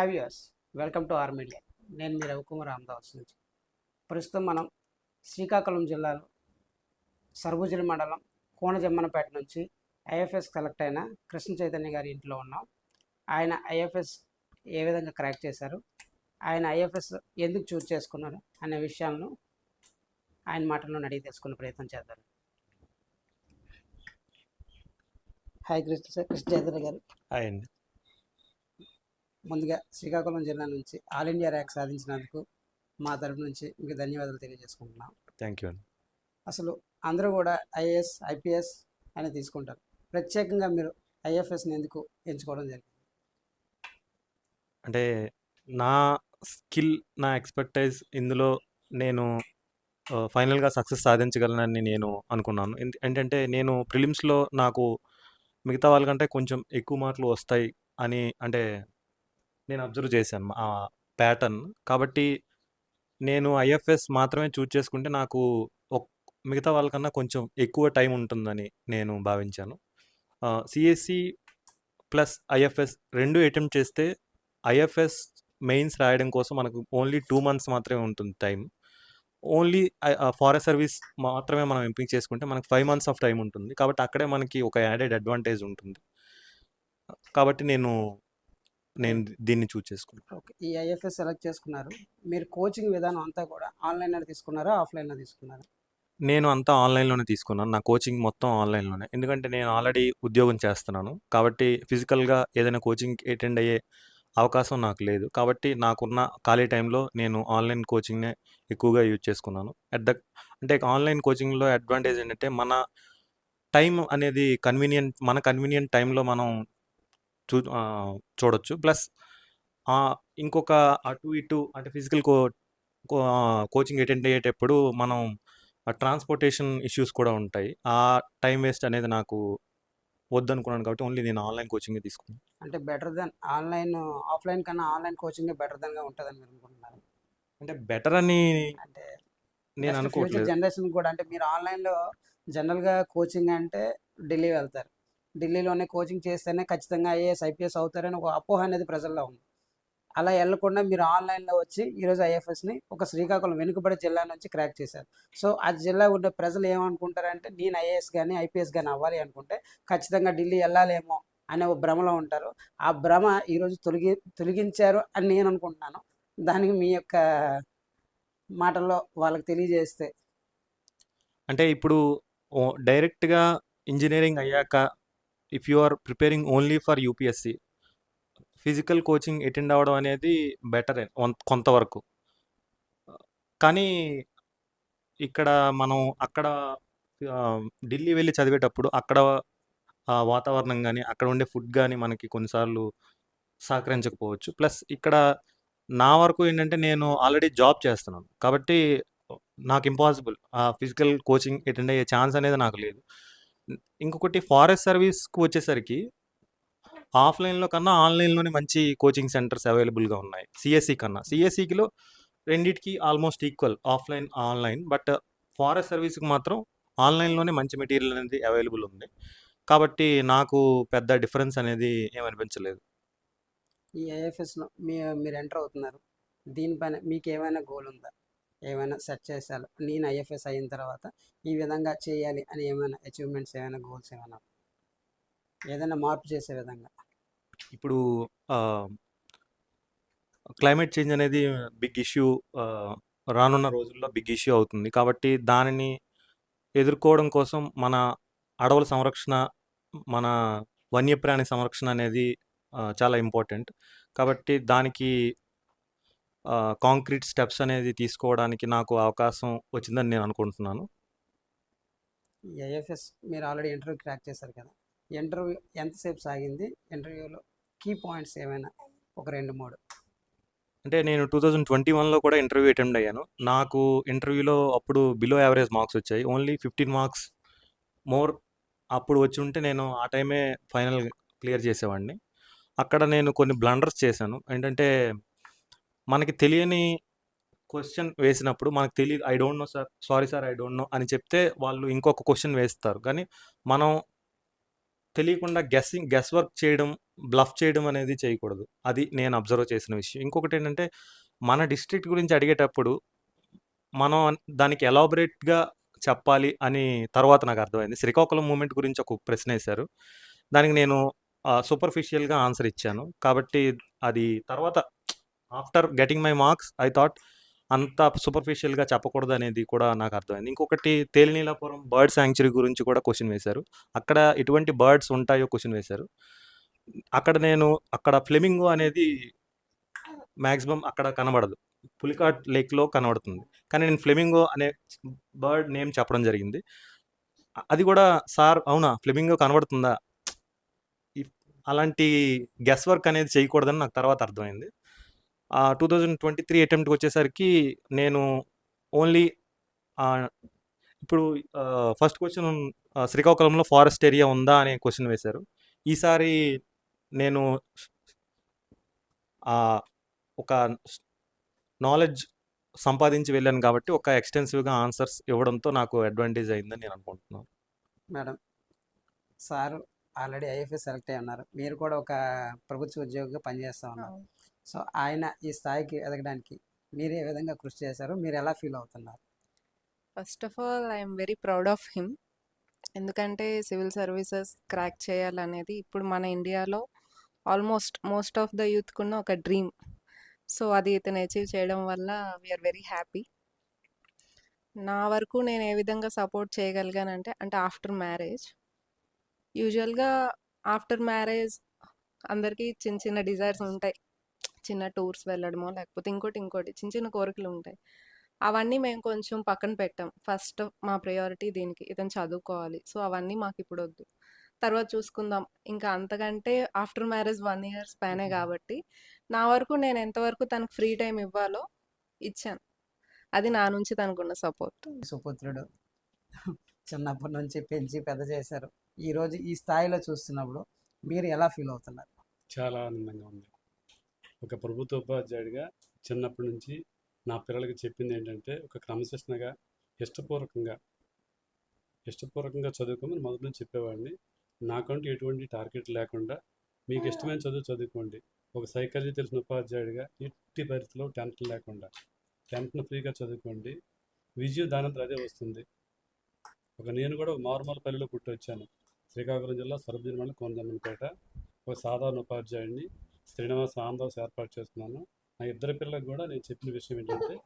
Hi యూస్ welcome to are media నేను మీ రవికుమార్ అహ్మదాబాద్ నుంచి. ప్రస్తుతం మనం శ్రీకాకుళం జిల్లాలో సర్బుజల మండలం కోనజమ్మనపేట నుంచి ఐఎఫ్ఎస్ కలెక్ట్ అయిన కృష్ణ చైతన్య గారి ఇంట్లో ఉన్నాం. ఆయన ఐఎఫ్ఎస్ ఏ విధంగా క్రాక్ చేశారు? ఆయన ఐఎఫ్ఎస్ ఎందుకు చూజ్ చేసుకున్నారు అనే విషయాలను ఆయన మాటల్లో అడిగి తెలుసుకునే ప్రయత్నం చేద్దాం. హాయ్ కృష్ణ కృష్ణ చైతన్య గారు. హాయ్ అండి. ముందుగా శ్రీకాకుళం జిల్లా నుంచి ఆల్ ఇండియా ర్యాంక్ సాధించినందుకు మా తరపు నుంచి మీకు ధన్యవాదాలు తెలియజేసుకుంటున్నాం. థ్యాంక్ యూ అండి అసలు అందరూ కూడా ఐఏఎస్ ఐపీఎస్ అని తీసుకుంటారు. ప్రత్యేకంగా మీరు ఐఎఫ్ఎస్ని ఎందుకు ఎంచుకోవడం జరిగింది? అంటే నా స్కిల్ నా ఎక్స్పర్టైజ్ ఇందులో నేను ఫైనల్గా సక్సెస్ సాధించగలనని నేను అనుకున్నాను. ఏంటంటే నేను ప్రిలిమ్స్లో నాకు మిగతా వాళ్ళకంటే కొంచెం ఎక్కువ మార్కులు వస్తాయి అని అంటే నేను అబ్జర్వ్ చేశాను ఆ ప్యాటర్న్. కాబట్టి నేను ఐఎఫ్ఎస్ మాత్రమే చూజ్ చేసుకుంటే నాకు మిగతా వాళ్ళకన్నా కొంచెం ఎక్కువ టైం ఉంటుందని నేను భావించాను. సిఎస్సి ప్లస్ ఐఎఫ్ఎస్ రెండు అటెంప్ట్ చేస్తే ఐఎఫ్ఎస్ మెయిన్స్ రాయడం కోసం మనకు ఓన్లీ టూ మంత్స్ మాత్రమే ఉంటుంది టైం ఓన్లీ ఫారెస్ట్ సర్వీస్ మాత్రమే మనం ఎంపిక చేసుకుంటే మనకు ఫైవ్ మంత్స్ ఆఫ్ టైం ఉంటుంది. కాబట్టి అక్కడే మనకి ఒక యాడెడ్ అడ్వాంటేజ్ ఉంటుంది. కాబట్టి నేను నేను దీన్ని చూజ్ చేసుకున్నాను ఓకే. ఈ ఐఎఫ్ఎస్ సెలెక్ట్ చేసుకున్నారు. మీరు కోచింగ్ విధానం అంతా కూడా ఆన్లైన్లో తీసుకున్నారా ఆఫ్లైన్లో తీసుకున్నారా? నేను అంతా ఆన్లైన్లోనే తీసుకున్నాను. నా కోచింగ్ మొత్తం ఆన్లైన్లోనే. ఎందుకంటే నేను ఆల్రెడీ ఉద్యోగం చేస్తున్నాను. కాబట్టి ఫిజికల్గా ఏదైనా కోచింగ్ అటెండ్ అయ్యే అవకాశం నాకు లేదు. కాబట్టి నాకున్న ఖాళీ టైంలో నేను ఆన్లైన్ కోచింగ్నే ఎక్కువగా యూజ్ చేసుకున్నాను. అట్ ద అంటే ఆన్లైన్ కోచింగ్లో అడ్వాంటేజ్ ఏంటంటే మన టైం అనేది కన్వీనియంట్ మన కన్వీనియంట్ టైంలో మనం చూ చూడొచ్చు. ప్లస్ ఇంకొక అటు ఇటు అంటే ఫిజికల్ కో కోచింగ్ అటెండ్ అయ్యేటప్పుడు మనం ట్రాన్స్పోర్టేషన్ ఇష్యూస్ కూడా ఉంటాయి. ఆ టైం వేస్ట్ అనేది నాకు వద్దనుకున్నాను కాబట్టి ఓన్లీ నేను ఆన్లైన్ కోచింగ్ తీసుకున్నాను అంటే బెటర్ దెన్ ఆన్లైన్ ఆఫ్లైన్ కన్నా ఆన్లైన్ కోచింగ్ బెటర్ దెన్గా ఉంటుందని మీరు అనుకుంటున్నారు? అంటే బెటర్ అని అంటే నేను అనుకోవట్లేదు. జనరేషన్ కూడా అంటే మీరు ఆన్లైన్లో జనరల్గా కోచింగ్ అంటే ఢిల్లీ వెళ్తారు. ఢిల్లీలోనే కోచింగ్ చేస్తేనే ఖచ్చితంగా ఐఏఎస్ ఐపీఎస్ అవుతారని ఒక అపోహ అనేది ప్రజల్లో ఉంది. అలా వెళ్ళకుండా మీరు ఆన్లైన్లో వచ్చి ఈరోజు ఐఎఫ్ఎస్ని ఒక శ్రీకాకుళం వెనుకబడి జిల్లా నుంచి క్రాక్ చేశారు. సో ఆ జిల్లా ఉండే ప్రజలు ఏమనుకుంటారంటే నేను ఐఏఎస్ కానీ ఐపీఎస్ కానీ అవ్వాలి అనుకుంటే ఖచ్చితంగా ఢిల్లీ వెళ్ళాలేమో అనే ఒక భ్రమలో ఉంటారు. ఆ భ్రమ ఈరోజు తొలగి తొలగించారు అని నేను అనుకుంటున్నాను. దానికి మీ యొక్క మాటల్లో వాళ్ళకి తెలియజేస్తే. అంటే ఇప్పుడు ఓ- డైరెక్ట్గా ఇంజనీరింగ్ అయ్యాక if you are preparing only for UPSC physical coaching attend అవ్వడం అనేది బెటర్ కొంతవరకు. కానీ ఇక్కడ మనం అక్కడ ఢిల్లీ వెళ్ళి చదివేటప్పుడు అక్కడ వాతావరణం కానీ అక్కడ ఉండే ఫుడ్ కానీ మనకి కొన్నిసార్లు సహకరించకపోవచ్చు. ప్లస్ ఇక్కడ నా వరకు ఏంటంటే నేను ఆల్రెడీ జాబ్ చేస్తున్నాను. కాబట్టి నాకు ఇంపాసిబుల్. ఆ ఫిజికల్ కోచింగ్ అటెండ్ అయ్యే ఛాన్స్ అనేది నాకు లేదు. ఇంకొకటి ఫారెస్ట్ సర్వీస్కి వచ్చేసరికి ఆఫ్లైన్లో కన్నా ఆన్లైన్లోనే మంచి కోచింగ్ సెంటర్స్ అవైలబుల్గా ఉన్నాయి. సిఎస్సి కన్నా. సిఎస్సికిలో రెండిటికి almost equal offline online. But forest సర్వీస్కి మాత్రం ఆన్లైన్లోనే మంచి మెటీరియల్ అనేది అవైలబుల్ ఉంది. కాబట్టి నాకు పెద్ద డిఫరెన్స్ అనేది ఏమనిపించలేదు. ఈ ఐఎఫ్ఎస్లో మీ మీరు ఎంటర్ అవుతున్నారు. దీనిపైన మీకు ఏమైనా గోల్ ఉందా? ఏమైనా సెట్ చేశారు? నేను ఐఎఫ్ఎస్ అయిన తర్వాత ఈ విధంగా చేయాలి అని ఏమైనా అచీవ్మెంట్స్ ఏమైనా గోల్స్ ఏమైనా ఏదైనా మార్పు చేసే విధంగా? ఇప్పుడు క్లైమేట్ చేంజ్ అనేది బిగ్ ఇష్యూ రానున్న రోజుల్లో బిగ్ ఇష్యూ అవుతుంది. కాబట్టి దానిని ఎదుర్కోవడం కోసం మన అడవుల సంరక్షణ మన వన్యప్రాణి సంరక్షణ అనేది చాలా ఇంపార్టెంట్ కాబట్టి దానికి కాంక్రీట్ స్టెప్స్ అనేది తీసుకోవడానికి నాకు అవకాశం వచ్చిందని నేను అనుకుంటున్నాను. ఐఎఫ్ఎస్ మీరు ఆల్రెడీ ఇంటర్వ్యూ క్రాక్ చేశారు కదా! ఇంటర్వ్యూ ఎంతసేపు సాగింది? ఇంటర్వ్యూలో కీ పాయింట్స్ ఏమైనా? ఒక రెండు మూడు. అంటే నేను టూ థౌజండ్ ట్వంటీ వన్లో కూడా ఇంటర్వ్యూ అటెండ్ అయ్యాను. నాకు ఇంటర్వ్యూలో అప్పుడు బిలో యావరేజ్ మార్క్స్ వచ్చాయి. ఓన్లీ ఫిఫ్టీన్ మార్క్స్ మోర్ అప్పుడు వచ్చి ఉంటే నేను ఆ టైమే ఫైనల్ క్లియర్ చేసేవాడిని. అక్కడ నేను కొన్ని బ్లండర్స్ చేశాను. ఏంటంటే మనకి తెలియని క్వశ్చన్ వేసినప్పుడు మనకు తెలియదు I don't know sir sorry sir I don't know అని చెప్తే వాళ్ళు ఇంకొక క్వశ్చన్ వేస్తారు కానీ మనం తెలియకుండా గెస్సింగ్ గెస్ వర్క్ చేయడం బ్లఫ్ చేయడం అనేది చేయకూడదు. అది నేను అబ్జర్వ్ చేసిన విషయం. ఇంకొకటి ఏంటంటే మన డిస్ట్రిక్ట్ గురించి అడిగేటప్పుడు, మనం దానికి ఎలాబరేట్గా చెప్పాలి అని తర్వాత నాకు అర్థమైంది శ్రీకాకుళం మూమెంట్ గురించి ఒక ప్రశ్నేశారు. దానికి నేను సూపర్ఫిషియల్‌గా ఆన్సర్ ఇచ్చాను. కాబట్టి అది తర్వాత after getting my marks I thought అంత సూపర్ఫిషియల్‌గా చెప్పకూడదనేది కూడా నాకు అర్థమైంది ఇంకొకటి తేలినీలాపురం బర్డ్ శాంక్చురీ గురించి కూడా క్వశ్చన్ వేశారు. అక్కడ ఎటువంటి బర్డ్స్ ఉంటాయో క్వశ్చన్ వేశారు. అక్కడ నేను అక్కడ ఫ్లెమింగో అనేది మ్యాక్సిమం అక్కడ కనబడదు. పులికాట్ లేక్‌లో కనబడుతుంది. కానీ నేను ఫ్లెమింగో అనే బర్డ్ నేమ్ చెప్పడం జరిగింది. అది కూడా సార్ అవునా ఫ్లెమింగో కనబడుతుందా? ఇఫ్ అలాంటి గెస్ వర్క్ అనేది చేయకూడదని నాకు తర్వాత అర్థమైంది. టూ థౌజండ్ ట్వంటీ త్రీ అటెంప్ట్కి వచ్చేసరికి నేను ఓన్లీ ఇప్పుడు ఫస్ట్ క్వశ్చన్ శ్రీకాకుళంలో ఫారెస్ట్ ఏరియా ఉందా అనే క్వశ్చన్ వేశారు. ఈసారి నేను ఒక నాలెడ్జ్ సంపాదించి వెళ్ళాను కాబట్టి, ఒక ఎక్స్‌టెన్సివ్‌గా ఆన్సర్స్ ఇవ్వడంతో నాకు అడ్వాంటేజ్ అయిందని నేను అనుకుంటున్నాను. Madam, sir already IFS select అయ్యి ఉన్నారు. మీరు కూడా ఒక ప్రభుత్వ ఉద్యోగిగా పనిచేస్తా ఉన్నారు. సో, ఆయన ఈ స్థాయికి ఎదగడానికి మీరు ఏ విధంగా కృషి చేశారు? మీరు ఎలా ఫీల్ అవుతున్నారు? First of all I'm very proud of him. ఎందుకంటే సివిల్ సర్వీసెస్ క్రాక్ చేయాలనేది ఇప్పుడు మన ఇండియాలో ఆల్మోస్ట్ మోస్ట్ ఆఫ్ ద యూత్‌కున్న ఒక డ్రీమ్. సో, అది ఇతను అచీవ్ చేయడం వల్ల వి ఆర్ వెరీ హ్యాపీ. నా వరకు నేను ఏ విధంగా సపోర్ట్ చేయగలిగానంటే అంటే ఆఫ్టర్ మ్యారేజ్. యూజువల్‌గా ఆఫ్టర్ మ్యారేజ్ అందరికీ చిన్న చిన్న డిజైర్స్ ఉంటాయి. చిన్న టూర్స్ వెళ్ళడమో లేకపోతే ఇంకోటి, ఇంకోటి చిన్న చిన్న కోరికలు ఉంటాయి. అవన్నీ మేము కొంచెం పక్కన పెట్టాం. ఫస్ట్ మా ప్రయారిటీ దీనికి. ఇతను చదువుకోవాలి. సో, అవన్నీ మాకిప్పుడొద్దు. తర్వాత చూసుకుందాం. ఇంకా అంతకంటే ఆఫ్టర్ మ్యారేజ్ 1 ఇయర్ స్పానే. కాబట్టి, నా వరకు నేను ఎంతవరకు తనకు ఫ్రీ టైమ్ ఇవ్వాలో ఇచ్చాను. అది నా నుంచి తనకున్న సపోర్ట్. సుపుత్రుడు చిన్నప్పటి నుంచి పెంచి పెద్ద చేశారు. ఈరోజు ఈ స్థాయిలో చూస్తున్నప్పుడు మీరు ఎలా ఫీల్ అవుతున్నారు? చాలా ఆనందంగా ఉంది. ఒక ప్రభుత్వ ఉపాధ్యాయుడిగా చిన్నప్పటి నుంచి నా పిల్లలకి చెప్పింది ఏంటంటే ఒక క్రమశిక్షణగా, ఇష్టపూర్వకంగా ఇష్టపూర్వకంగా చదువుకోమని మొదటి నుంచి చెప్పేవాడిని. నాకంటూ ఎటువంటి టార్గెట్ లేకుండా, మీకు ఇష్టమైన చదువు చదువుకోండి. ఒక సైకాలజీ తెలిసిన ఉపాధ్యాయుడిగా ఎట్టి పరిస్థితిలో టెన్షన్ లేకుండా, టెన్షన్ ఫ్రీగా చదువుకోండి. విజయం దానంతట అదే వస్తుంది. ఒక నేను కూడా ఒక మారుమూల పల్లెలో పుట్టొచ్చాను. శ్రీకాకుళం జిల్లా సరుబుజ్జిలి మండలం ఒక సాధారణ ఉపాధ్యాయుడిని శ్రీనివాస ఆంధ్రస్ ఏర్పాటు చేస్తున్నాను. నా ఇద్దరు పిల్లలకు కూడా నేను చెప్పిన విషయం ఏంటంటే,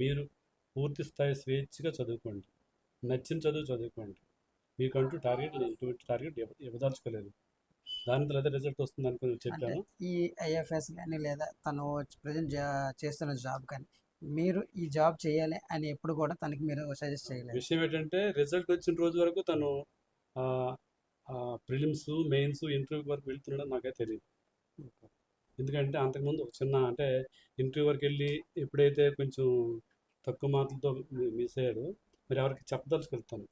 మీరు పూర్తి స్థాయి స్వేచ్ఛగా చదువుకోండి. నచ్చిన చదువు చదువుకోండి. మీకంటూ టార్గెట్ నేను ఎటువంటి టార్గెట్ ఇవ్వ ఇవ్వదలుచుకోలేదు. దానంతట అదే రిజల్ట్ వస్తుందనుకుని అంటే చెప్పాను. ఈ ఐఎఫ్ఎస్ గాని లేదా తను ప్రెజెంట్ చేస్తున్న జాబ్ కానీ, మీరు ఈ జాబ్ చేయాలి అని ఎప్పుడు కూడా తనకి మీరు సజెస్ట్ చేయలేదు. విషయం ఏంటంటే, రిజల్ట్ వచ్చిన రోజు వరకు తను ప్రిలిమ్స్, మెయిన్స్, ఇంటర్వ్యూ వరకు వెళ్తున్నాడని నాకైతే తెలీదు. ఎందుకంటే అంతకుముందు ఒక చిన్న అంటే ఇంటర్వ్యూ వరకెళ్ళి ఎప్పుడైతే కొంచెం తక్కువ మార్కులతో మిస్ అయ్యాడో, మరి ఎవరికీ చెప్పదలుచుకోలేదు.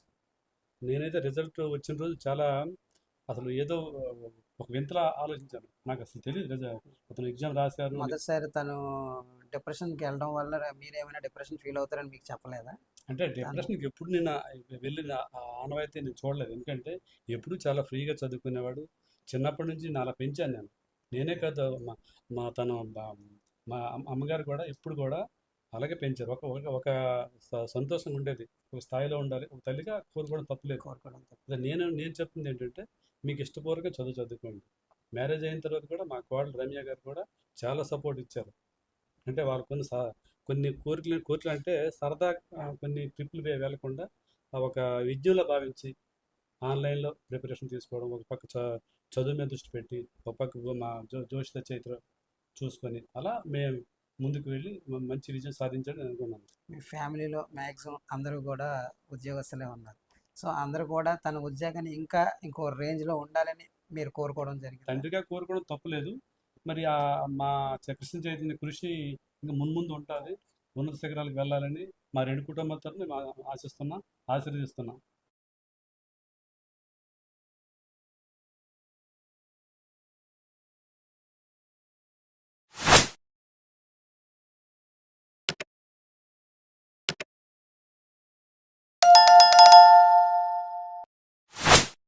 నేనైతే రిజల్ట్ వచ్చిన రోజు చాలా అసలు ఏదో ఒక వింతలా ఆలోచించాను. నాకసలు తెలీదు రిజ అతను ఎగ్జామ్ రాశారు. మొదటిసారి తను డిప్రెషన్‌కి వెళ్ళడం వల్ల మీరేమైనా డిప్రెషన్ ఫీల్ అవుతారని మీకు చెప్పలేదా? అంటే డిప్రెషన్‌కి ఎప్పుడు నేను వెళ్ళిన ఆనవాయితీ నేను చూడలేదు. ఎందుకంటే ఎప్పుడూ చాలా ఫ్రీగా చదువుకునేవాడు. చిన్నప్పటి నుంచి నేను అలా పెంచాను నేను. నేనే కాదు మా మా తను మా అమ్ అమ్మగారు కూడా ఎప్పుడు కూడా అలాగే పెంచారు. ఒక ఒక ఒక సంతోషంగా ఉండేది. ఒక స్థాయిలో ఉండాలి. ఒక తల్లిగా కోరుకోవడం తప్పులేదు. కోరుకోవడం నేను నేను చెప్తుంది ఏంటంటే, మీకు ఇష్టపూర్వకంగా చదువు చదువుకోండి. మ్యారేజ్ అయిన తర్వాత కూడా మా కోడలు రమ్య గారు కూడా చాలా సపోర్ట్ ఇచ్చారు. అంటే వాళ్ళు కొన్ని స కొన్ని కోరికలు కోరికలు అంటే సరదా కొన్ని ట్రిప్పులు వె వెళ్ళకుండా ఆహ్, ఒక విద్యలా భావించి ఆన్‌లైన్‌లో ప్రిపరేషన్ తీసుకోవడం, ఒక పక్క చ చదువు మీద దృష్టి పెట్టి, పక్క మా జో జోషిత చైత్ర చూసుకొని, అలా మేము ముందుకు వెళ్ళి మంచి విజయం సాధించాలని అనుకున్నాను. మీ ఫ్యామిలీలో మాక్సిమం అందరూ కూడా ఉద్యోగస్తులే ఉన్నారు. సో, అందరూ కూడా తన ఉద్యోగాన్ని ఇంకా ఇంకో రేంజ్‌లో ఉండాలని మీరు కోరుకోవడం జరిగిందా? తండ్రిగా కోరుకోవడం తప్పులేదు. మరి ఆహ్, మా కృష్ణ చైతన్య కృషి ఇంక మున్ముందు ఉంటాది. ఉన్నత శిఖరాలకు వెళ్ళాలని మా 2 కుటుంబాల ఆ ఆశిస్తున్నాం, ఆశీర్వదిస్తున్నాం.